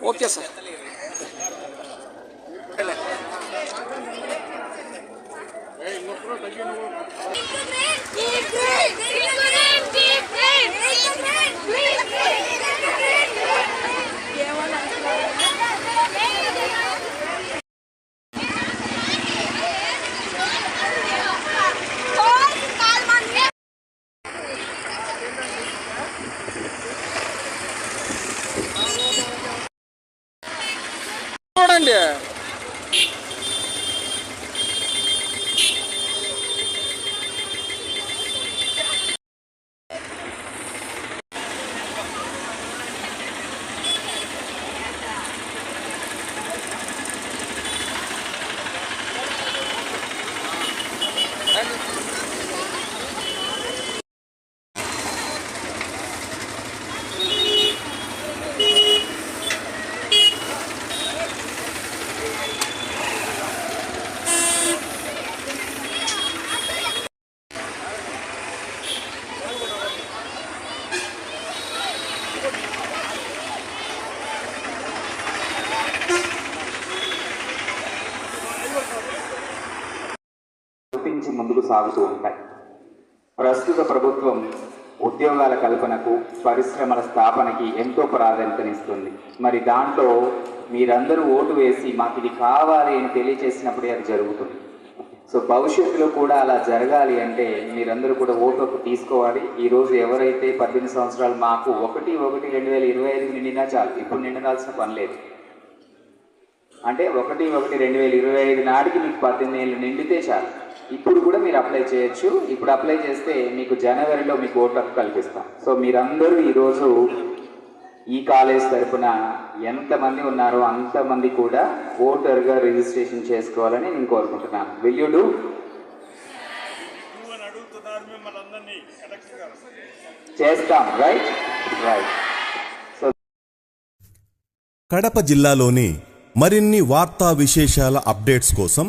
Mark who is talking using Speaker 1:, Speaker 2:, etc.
Speaker 1: ¿O qué es? చూడండి
Speaker 2: వర్తించి ముందుకు సాగుతూ ఉంటాయి. ప్రస్తుత ప్రభుత్వం ఉద్యోగాల కల్పనకు పరిశ్రమల స్థాపనకి ఎంతో ప్రాధాన్యతనిస్తుంది. మరి దాంట్లో మీరందరూ ఓటు వేసి మాకు ఇది కావాలి అని తెలియచేసినప్పుడే అది జరుగుతుంది. సో భవిష్యత్తులో కూడా అలా జరగాలి అంటే మీరందరూ కూడా ఓటు హక్కు తీసుకోవాలి. ఈరోజు ఎవరైతే పద్దెనిమిది సంవత్సరాలు మాకు ఒకటి ఒకటి రెండు వేల ఇరవై ఐదుకి నిండినా చాలు. ఇప్పుడు నిండాల్సిన పని లేదు. అంటే ఒకటి ఒకటి రెండు వేల ఇరవై ఐదు నాటికి మీకు పద్దెనిమిది ఏళ్ళు నిండితే చాలు. ఇప్పుడు కూడా మీరు అప్లై చేయొచ్చు. ఇప్పుడు అప్లై చేస్తే మీకు జనవరిలో మీకు ఓటు హక్కు కల్పిస్తాం. సో మీరందరూ ఈరోజు ఈ కాలేజ్ తరపున ఎంతమంది ఉన్నారో అంతమంది కూడా ఓటర్గా రిజిస్ట్రేషన్ చేసుకోవాలని నేను కోరుకుంటున్నాను.
Speaker 3: గారు.
Speaker 2: చేస్తాం రైట్ రైట్ సో
Speaker 4: కడప జిల్లాలోని మరిన్ని వార్తా విశేషాల అప్డేట్స్ కోసం